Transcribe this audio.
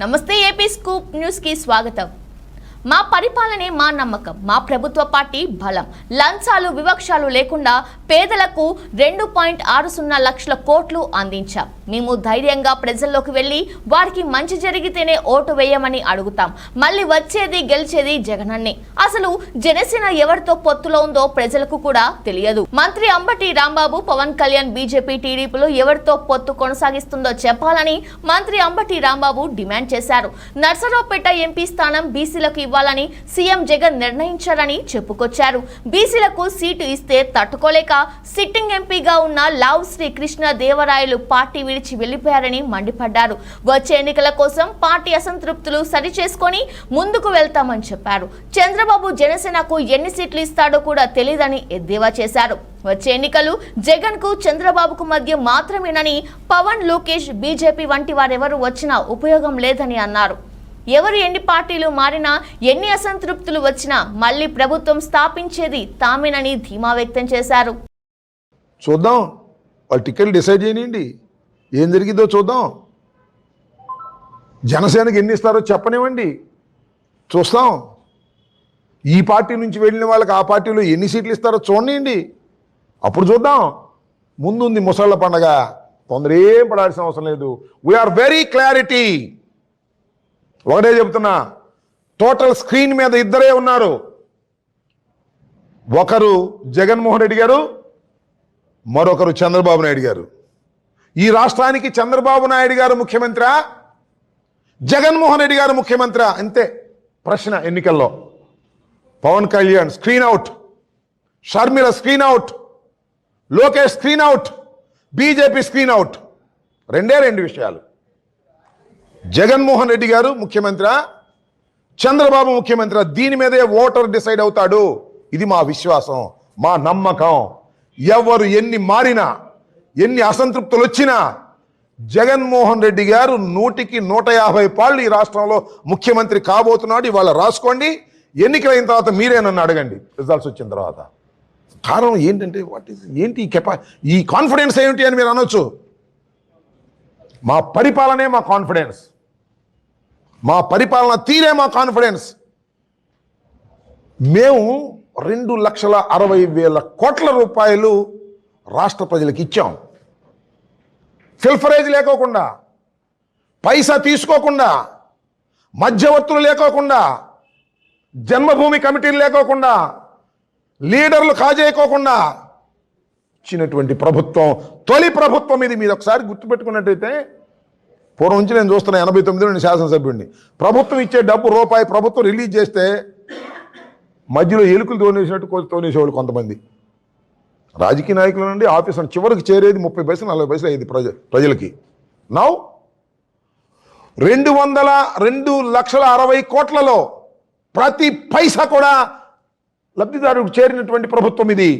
నమస్తే AP scoop న్యూస్కి స్వాగతం. మా పరిపాలనే మా నమ్మకం మా ప్రభుత్వ పార్టీ బలం. లంచాలు వివక్షాలు లేకుండా పేదలకు రెండు పాయింట్ ఆరు సున్నా లక్షల కోట్లు అందించాం. మేము ధైర్యంగా ప్రజల్లోకి వెళ్ళి వారికి మంచి జరిగితేనే ఓటు వేయమని అడుగుతాం. మళ్ళీ వచ్చేది గెలిచేది జగనన్నే. అసలు జనసేన ఎవరితో పొత్తులో ఉందో ప్రజలకు కూడా తెలియదు. మంత్రి అంబటి రాంబాబు పవన్ కళ్యాణ్ బీజేపీ టీడీపీలో ఎవరితో పొత్తు కొనసాగిస్తుందో చెప్పాలని మంత్రి అంబటి రాంబాబు డిమాండ్ చేశారు. నర్సరావుపేట ఎంపీ స్థానం బీసీలకు ఇవ్వాలని సీఎం జగన్ నిర్ణయించారని చెప్పుకొచ్చారు. బీసీలకు సీటు ఇస్తే తట్టుకోలేక సిట్టింగ్ ఎంపీగా ఉన్న లావ్ శ్రీకృష్ణ దేవరాయలు పార్టీ విడిచి వెళ్ళిపోయారని మండిపడ్డారు. వచ్చే ఎన్నికల కోసం పార్టీ అసంతృప్తులు సరిచేసుకొని ముందుకు వెళ్తామని చెప్పారు. చంద్రబాబు జనసేనకు ఎన్ని సీట్లు ఇస్తాడో కూడా తెలియదని ఎద్దేవా చేశారు. వచ్చే ఎన్నికలు జగన్కు చంద్రబాబుకు మధ్య మాత్రమేనని పవన్ లోకేష్ బీజేపీ వంటి వారెవరూ వచ్చినా ఉపయోగం లేదని అన్నారు. ఎవరు ఎన్ని పార్టీలు మారినా ఎన్ని అసంతృప్తులు వచ్చినా మళ్ళీ ప్రభుత్వం స్థాపించేది తామేనని ధీమా వ్యక్తం చేశారు. చూద్దాం. వాళ్ళు టికెట్లు డిసైడ్ చేయండి ఏం జరిగిందో చూద్దాం. జనసేనకి ఎన్ని ఇస్తారో చెప్పనివ్వండి. చూస్తాం. ఈ పార్టీ నుంచి వెళ్ళిన వాళ్ళకి ఆ పార్టీలో ఎన్ని సీట్లు ఇస్తారో చూడండి అప్పుడు చూద్దాం. ముందుంది ముసళ్ళ పండగ. తొందర ఏం పడాల్సిన అవసరం లేదు. వీఆర్ వెరీ క్లారిటీ ఒకటే చెప్తున్నా టోటల్ స్క్రీన్ మీద ఇద్దరే ఉన్నారు. ఒకరు జగన్మోహన్ రెడ్డి గారు మరొకరు చంద్రబాబు నాయుడు గారు. ఈ రాష్ట్రానికి చంద్రబాబు నాయుడు గారు ముఖ్యమంత్రి? జగన్మోహన్ రెడ్డి గారు ముఖ్యమంత్రి? అంతే ప్రశ్న ఎన్నికల్లో. Pawan Kalyan screen out. Sharmila screen out. Lokesh screen out. BJP screen out. రెండే రెండు విషయాలు. జగన్మోహన్ రెడ్డి గారు ముఖ్యమంత్రి చంద్రబాబు ముఖ్యమంత్రి దీని మీదే ఓటర్ డిసైడ్ అవుతాడు. ఇది మా విశ్వాసం మా నమ్మకం. ఎవరు ఎన్ని మారినా ఎన్ని అసంతృప్తులు వచ్చినా జగన్మోహన్ రెడ్డి గారు నూటికి నూట యాభై పాళ్ళు ఈ రాష్ట్రంలో ముఖ్యమంత్రి కాబోతున్నాడు. ఇవాళ రాసుకోండి. ఎన్నికలైన తర్వాత మీరే నన్ను అడగండి. రిజల్ట్స్ వచ్చిన తర్వాత. కారణం ఏంటంటే వాట్ ఈస్ ఏంటి ఈ కెపా ఈ కాన్ఫిడెన్స్ ఏమిటి అని మీరు అనొచ్చు. మా పరిపాలనే మా కాన్ఫిడెన్స్ మా పరిపాలన తీరే మా కాన్ఫిడెన్స్. మేము రెండు లక్షల అరవై వేల కోట్ల రూపాయలు రాష్ట్ర ప్రజలకు ఇచ్చాం. ఫిల్ఫరేజ్ లేకోకుండా పైసా తీసుకోకుండా మధ్యవర్తులు లేకోకుండా జన్మభూమి కమిటీలు లేకోకుండా లీడర్లు కాజేయకోకుండా ఇచ్చినటువంటి ప్రభుత్వం తొలి ప్రభుత్వం ఇది. మీరు ఒకసారి గుర్తుపెట్టుకున్నట్టయితే పూర్వం నుంచి నేను చూస్తున్నా ఎనభై తొమ్మిదిలో నేను శాసనసభ్యుడిని. ప్రభుత్వం ఇచ్చే డబ్బు రూపాయి ప్రభుత్వం రిలీజ్ చేస్తే మధ్యలో ఎలుకలు తోనేసినట్టు తోనేసేవాళ్ళు కొంతమంది. రాజకీయ నాయకుల నుండి ఆఫీసు చివరికి చేరేది ముప్పై పైసలు నలభై పైసలు అయ్యేది ప్రజ ప్రజలకి. నౌ రెండు వందల రెండు లక్షల అరవై కోట్లలో ప్రతి పైసా కూడా లబ్ధిదారుడికి చేరినటువంటి ప్రభుత్వం ఇది.